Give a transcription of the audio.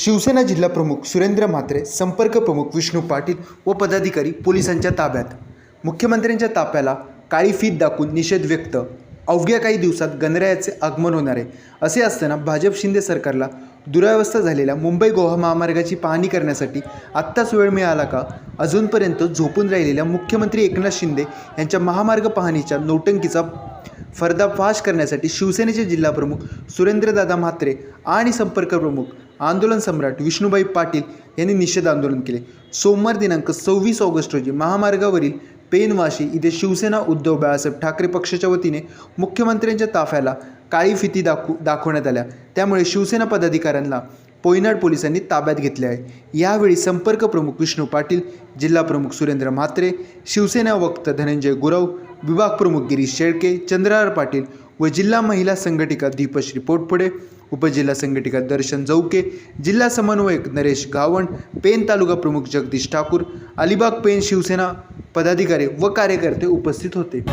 शिवसेना जिल्हा प्रमुख सुरेंद्र म्हात्रे संपर्क प्रमुख विष्णू पाटील व पदाधिकारी पोलिसांच्या ताब्यात. मुख्यमंत्र्यांच्या ताप्याला काळी फीत दाखवून निषेध व्यक्त. अवघ्या काही दिवसात गणरायाचे आगमन होणार आहे. असे असताना भाजप शिंदे सरकारला दुरावस्था झालेल्या मुंबई गोवा महामार्गाची पाहणी करण्यासाठी आत्ताच वेळ मिळाला का? अजूनपर्यंत झोपून राहिलेल्या मुख्यमंत्री एकनाथ शिंदे यांच्या महामार्ग पाहणीच्या नौटंकीचा पर्दाफाश करण्यासाठी शिवसेनेचे जिल्हाप्रमुख सुरेंद्रदादा म्हात्रे आणि संपर्क प्रमुख आंदोलन सम्राट विष्णुभाई पाटील यांनी निषेध आंदोलन केले. सोमवार दिनांक सव्वीस ऑगस्ट रोजी महामार्गावरील पेनवाशी इथे शिवसेना उद्धव बाळासाहेब ठाकरे पक्षाच्या वतीने मुख्यमंत्र्यांच्या ताफ्याला काळी फिती दाखवू दाखवण्यात आल्या. त्यामुळे शिवसेना पदाधिकाऱ्यांना पोयनाड पोलिसांनी ताब्यात घेतले आहे. यावेळी संपर्क प्रमुख विष्णू पाटील जिल्हा प्रमुख सुरेंद्र म्हात्रे शिवसेना वक्त धनंजय गुरव विभाग प्रमुख गिरीश शेळके चंद्रहार पाटील व जिल्हा महिला संघटिका दीपश्री पोटपुडे उपजिल्हा संघटिका दर्शन जौके जिल्हा समन्वयक नरेश गावण पेन तालुका प्रमुख जगदीश ठाकूर अलिबाग पेन शिवसेना पदाधिकारी व कार्यकर्ते उपस्थित होते.